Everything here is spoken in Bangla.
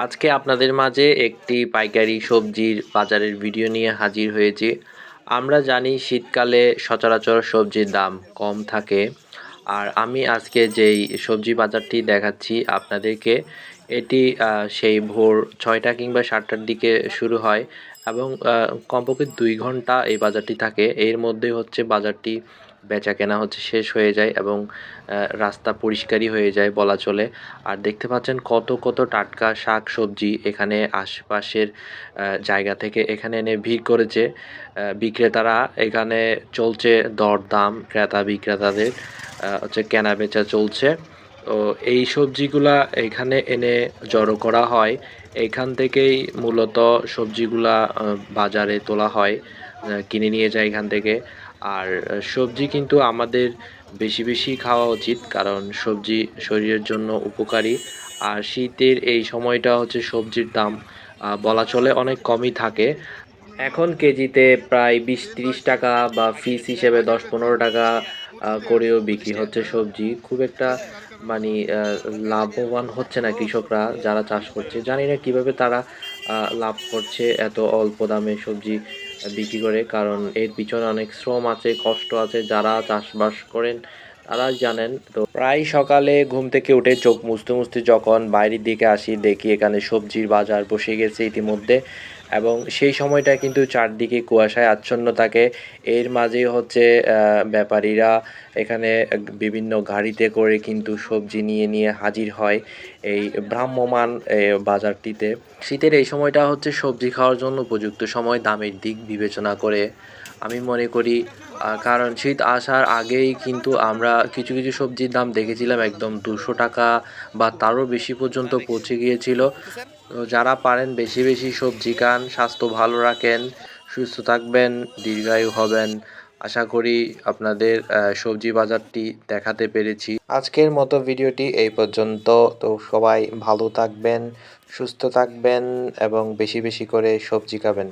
আজকে আপনাদের মাঝে একটি পাইকারি সবজির বাজারের ভিডিও নিয়ে হাজির হয়েছি। আমরা জানি শীতকালে সচরাচর সবজির দাম কম থাকে। আর আমি আজকে যেই সবজি বাজারটি দেখাচ্ছি আপনাদেরকে এটি সেই ভোর ছয়টা কিংবা সাতটার দিকে শুরু হয় এবং কমপক্ষে দুই ঘণ্টা এই বাজারটি থাকে। এর মধ্যে হচ্ছে বাজারটি বেচা কেনা হচ্ছে, শেষ হয়ে যায় এবং রাস্তা পরিষ্কারই হয়ে যায় বলা চলে। আর দেখতে পাচ্ছেন কত কত টাটকা শাক সবজি এখানে আশপাশের জায়গা থেকে এখানে এনে ভিড় করেছে। বিক্রেতারা এখানে চলছে দরদাম, ক্রেতা বিক্রেতাদের হচ্ছে কেনা বেচা চলছে। তো এই সবজিগুলা এখানে এনে জড়ো করা হয়। এখান থেকেই মূলত সবজিগুলা বাজারে তোলা হয় কিনে নিয়ে যায় এখান থেকে। আর সবজি কিন্তু আমাদের বেশি বেশি খাওয়া উচিত, কারণ সবজি শরীরের জন্য উপকারী। আর শীতের এই সময়টা হচ্ছে সবজির দাম বলা চলে অনেক কমই থাকে। এখন কেজিতে প্রায় বিশ তিরিশ টাকা বা ফিস হিসেবে দশ পনেরো টাকা করেও বিক্রি হচ্ছে সবজি। খুব একটা মানে লাভবান হচ্ছে না কৃষকরা যারা চাষ করছে। জানি না কীভাবে তারা লাভ করছে এত অল্প দামে সবজি বিক্রি করে, কারণ এর পিছনে অনেক শ্রম আছে, কষ্ট আছে। যারা চাষবাস করেন তারা জানেন। তো প্রায় সকালে ঘুম থেকে উঠে চোখ মুছতে মুছতে যখন বাইরের দিকে আসি, দেখি এখানে সবজির বাজার বসে গেছে ইতিমধ্যে। এবং সেই সময়টা কিন্তু চারদিকে কুয়াশায় আচ্ছন্ন থাকে এর মাঝে হচ্ছে ব্যাপারীরা এখানে বিভিন্ন গাড়িতে করে কিন্তু সবজি নিয়ে নিয়ে হাজির হয় এই ভ্রাম্যমান বাজারটিতে। শীতের এই সময়টা হচ্ছে সবজি খাওয়ার জন্য উপযুক্ত সময়, দামের দিক বিবেচনা করে আমি মনে করি কারণ শীত আসার আগেই কিন্তু আমরা কিছু কিছু সবজির দাম দেখেছিলাম, একদম দুশো টাকা বা তারও বেশি পর্যন্ত পৌঁছে গিয়েছিল। যারা পারেন, বেশি বেশি সবজি খান, স্বাস্থ্য ভালো রাখেন, সুস্থ থাকবেন, দীর্ঘায়ু হবেন। আশা করি আপনাদের সবজি বাজারটি দেখাতে পেরেছি। আজকের মতো ভিডিওটি এই পর্যন্ত। তো সবাই ভালো থাকবেন, সুস্থ থাকবেন এবং বেশি বেশি করে সবজি খাবেন।